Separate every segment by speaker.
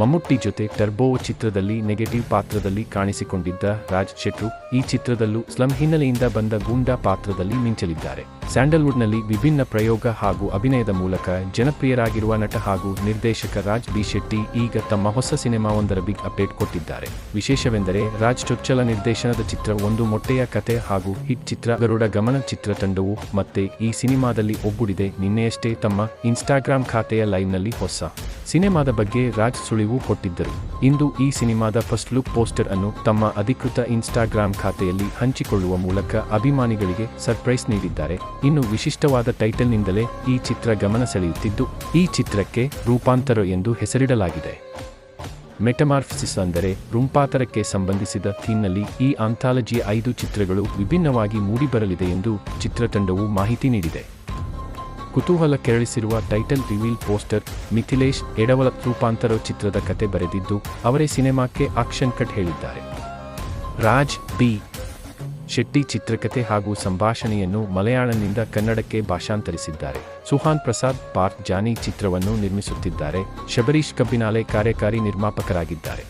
Speaker 1: ಮಮ್ಮುಟ್ಟಿ ಜೊತೆ ಟರ್ಬೋ ಚಿತ್ರದಲ್ಲಿ ನೆಗೆಟಿವ್ ಪಾತ್ರದಲ್ಲಿ ಕಾಣಿಸಿಕೊಂಡಿದ್ದ ರಾಜ್ ಶೆಟ್ರು, ಈ ಚಿತ್ರದಲ್ಲೂ ಸ್ಲಂ ಹಿನ್ನೆಲೆಯಿಂದ ಬಂದ ಗೂಂಡಾ ಪಾತ್ರದಲ್ಲಿ ಮಿಂಚಲಿದ್ದಾರೆ. ಸ್ಯಾಂಡಲ್ವುಡ್ನಲ್ಲಿ ವಿಭಿನ್ನ ಪ್ರಯೋಗ ಹಾಗೂ ಅಭಿನಯದ ಮೂಲಕ ಜನಪ್ರಿಯರಾಗಿರುವ ನಟ ಹಾಗೂ ನಿರ್ದೇಶಕ ರಾಜ್ ಬಿ ಶೆಟ್ಟಿ ಈಗ ತಮ್ಮ ಹೊಸ ಸಿನಿಮಾವೊಂದರ ಬಿಗ್ ಅಪ್ಡೇಟ್ ಕೊಟ್ಟಿದ್ದಾರೆ. ವಿಶೇಷವೆಂದರೆ ರಾಜ್ ಚೊಚ್ಚಲ ನಿರ್ದೇಶನದ ಚಿತ್ರ ಒಂದು ಮೊಟ್ಟೆಯ ಕತೆ ಹಾಗೂ ಹಿಟ್ ಚಿತ್ರ ಗರುಡ ಗಮನ ಚಿತ್ರತಂಡವು ಮತ್ತೆ ಈ ಸಿನಿಮಾದಲ್ಲಿ ಒಗ್ಗೂಡಿದೆ. ನಿನ್ನೆಯಷ್ಟೇ ತಮ್ಮ ಇನ್ಸ್ಟಾಗ್ರಾಂ ಖಾತೆಯ ಲೈವ್ನಲ್ಲಿ ಹೊಸ ಸಿನಿಮಾದ ಬಗ್ಗೆ ರಾಜ್ ಸುಳಿವು ಕೊಟ್ಟಿದ್ದರು. ಇಂದು ಈ ಸಿನಿಮಾದ ಫಸ್ಟ್ ಲುಕ್ ಪೋಸ್ಟರ್ ಅನ್ನು ತಮ್ಮ ಅಧಿಕೃತ ಇನ್ಸ್ಟಾಗ್ರಾಮ್ ಖಾತೆಯಲ್ಲಿ ಹಂಚಿಕೊಳ್ಳುವ ಮೂಲಕ ಅಭಿಮಾನಿಗಳಿಗೆ ಸರ್ಪ್ರೈಸ್ ನೀಡಿದ್ದಾರೆ. ಇನ್ನು ವಿಶಿಷ್ಟವಾದ ಟೈಟಲ್ನಿಂದಲೇ ಈ ಚಿತ್ರ ಗಮನ ಸೆಳೆಯುತ್ತಿದ್ದು, ಈ ಚಿತ್ರಕ್ಕೆ ರೂಪಾಂತರ ಎಂದು ಹೆಸರಿಡಲಾಗಿದೆ. ಮೆಟಮಾರ್ಫಿಸಿಸ್ ಅಂದರೆ ರೂಪಾಂತರಕ್ಕೆ ಸಂಬಂಧಿಸಿದ ಥೀಮ್ನಲ್ಲಿ ಈ ಆಂಥಾಲಜಿಯ ಐದು ಚಿತ್ರಗಳು ವಿಭಿನ್ನವಾಗಿ ಮೂಡಿಬರಲಿದೆ ಎಂದು ಚಿತ್ರತಂಡವು ಮಾಹಿತಿ ನೀಡಿದೆ. ಕುತೂಹಲ ಕೆರಳಿಸಿರುವ title reveal poster Mithilesh Edavala Roopanthara ಚಿತ್ರದ ಕತೆ ಬರೆದಿದ್ದು, ಅವರೇ ಸಿನಿಮಾಕ್ಕೆ ಆಕ್ಷನ್ ಕಟ್ ಹೇಳಿದ್ದಾರೆ. ರಾಜ್ ಬಿ. ಶೆಟ್ಟಿ ಚಿತ್ರಕಥೆ ಹಾಗೂ ಸಂಭಾಷಣೆಯನ್ನು ಮಲಯಾಳಂನಿಂದ ಕನ್ನಡಕ್ಕೆ ಭಾಷಾಂತರಿಸಿದ್ದಾರೆ. ಸುಹಾನ್ ಪ್ರಸಾದ್ ಪಾರ್ಕ್ ಜಾನಿ ಚಿತ್ರವನ್ನು ನಿರ್ಮಿಸುತ್ತಿದ್ದಾರೆ. ಶಬರೀಶ್ ಕಬ್ಬಿನಾಲೆ ಕಾರ್ಯಕಾರಿ ನಿರ್ಮಾಪಕರಾಗಿದ್ದಾರೆ.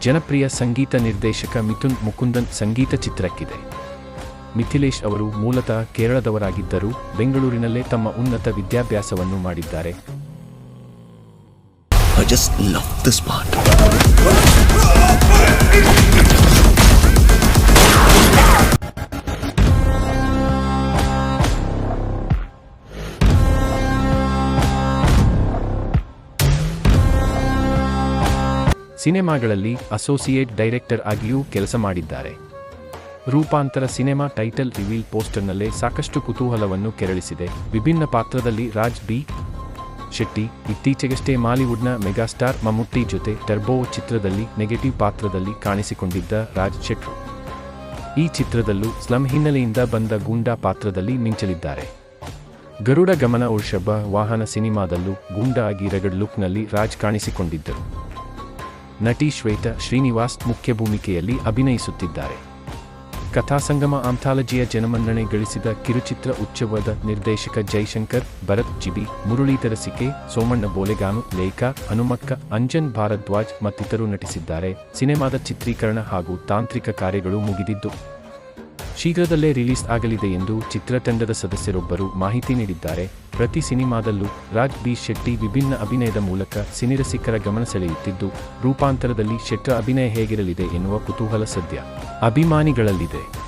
Speaker 1: ಜನಪ್ರಿಯ ಸಂಗೀತ ನಿರ್ದೇಶಕ ಮಿಥುನ್ ಮುಕುಂದನ್ ಸಂಗೀತ ಚಿತ್ರಕ್ಕಿದೆ. ಮಿಥಿಲೇಶ್ ಅವರು ಮೂಲತಃ ಕೇರಳದವರಾಗಿದ್ದರೂ ಬೆಂಗಳೂರಿನಲ್ಲೇ ತಮ್ಮ ಉನ್ನತ ವಿದ್ಯಾಭ್ಯಾಸವನ್ನು ಮಾಡಿದ್ದಾರೆ. ಸಿನೆಮಾಗಳಲ್ಲಿ ಅಸೋಸಿಯೇಟ್ ಡೈರೆಕ್ಟರ್ ಆಗಿಯೂ ಕೆಲಸ ಮಾಡಿದ್ದಾರೆ. ರೂಪಾಂತರ ಸಿನಿಮಾ ಟೈಟಲ್ ರಿವೀಲ್ ಪೋಸ್ಟರ್ನಲ್ಲೇ ಸಾಕಷ್ಟು ಕುತೂಹಲವನ್ನು ಕೆರಳಿಸಿದೆ. ವಿಭಿನ್ನ ಪಾತ್ರದಲ್ಲಿ ರಾಜ್ ಬಿ ಶೆಟ್ಟಿ, ಇತ್ತೀಚೆಗಷ್ಟೇ ಮಾಲಿವುಡ್ನ ಮೆಗಾಸ್ಟಾರ್ ಮಮ್ಮುಟ್ಟಿ ಜೊತೆ ಟರ್ಬೋ ಚಿತ್ರದಲ್ಲಿ ನೆಗೆಟಿವ್ ಪಾತ್ರದಲ್ಲಿ ಕಾಣಿಸಿಕೊಂಡಿದ್ದ ರಾಜ್ ಶೆಟ್ರು. ಈ ಚಿತ್ರದಲ್ಲೂ ಸ್ಲಂ ಹಿನ್ನೆಲೆಯಿಂದ ಬಂದ ಗೂಂಡಾ ಪಾತ್ರದಲ್ಲಿ ಮಿಂಚಲಿದ್ದಾರೆ. ಗರುಡ ಗಮನ ಉರ್ಷಬ ವಾಹನ ಸಿನಿಮಾದಲ್ಲೂ ಗೂಂಡಾ ಆಗಿ ರಗಡ್ ಲುಕ್ನಲ್ಲಿ ರಾಜ್ ಕಾಣಿಸಿಕೊಂಡಿದ್ದರು. ನಟಿ ಶ್ವೇತಾ ಶ್ರೀನಿವಾಸ್ ಮುಖ್ಯ ಭೂಮಿಕೆಯಲ್ಲಿ ಅಭಿನಯಿಸುತ್ತಿದ್ದಾರೆ. ಕಥಾಸಂಗಮ ಆಂಥಾಲಜಿಯ ಜನಮನ್ನಣೆ ಗಳಿಸಿದ ಕಿರುಚಿತ್ರ ಉತ್ಸವದ ನಿರ್ದೇಶಕ ಜೈಶಂಕರ್, ಭರತ್ ಜಿಬಿ, ಮುರಳೀಧರ ಸಿಕೆ, ಸೋಮಣ್ಣ ಬೋಲೆಗಾನು, ಲೇಖಾ, ಹನುಮಕ್ಕ, ಅಂಜನ್ ಭಾರದ್ವಾಜ್ ಮತ್ತಿತರು ನಟಿಸಿದ್ದಾರೆ. ಸಿನಿಮಾದ ಚಿತ್ರೀಕರಣ ಹಾಗೂ ತಾಂತ್ರಿಕ ಕಾರ್ಯಗಳು ಮುಗಿದಿದ್ದು ಶೀಘ್ರದಲ್ಲೇ ರಿಲೀಸ್ ಆಗಲಿದೆ ಎಂದು ಚಿತ್ರತಂಡದ ಸದಸ್ಯರೊಬ್ಬರು ಮಾಹಿತಿ ನೀಡಿದ್ದಾರೆ. ಪ್ರತಿ ಸಿನಿಮಾದಲ್ಲೂ ರಾಜ್ ಬಿ ಶೆಟ್ಟಿ ವಿಭಿನ್ನ ಅಭಿನಯದ ಮೂಲಕ ಸಿನಿರಸಿಕರ ಗಮನ ಸೆಳೆಯುತ್ತಿದ್ದು, ರೂಪಾಂತರದಲ್ಲಿ ಶೆಟ್ಟ ಅಭಿನಯ ಹೇಗಿರಲಿದೆ ಎನ್ನುವ ಕುತೂಹಲ ಸದ್ಯ ಅಭಿಮಾನಿಗಳಲ್ಲಿದೆ.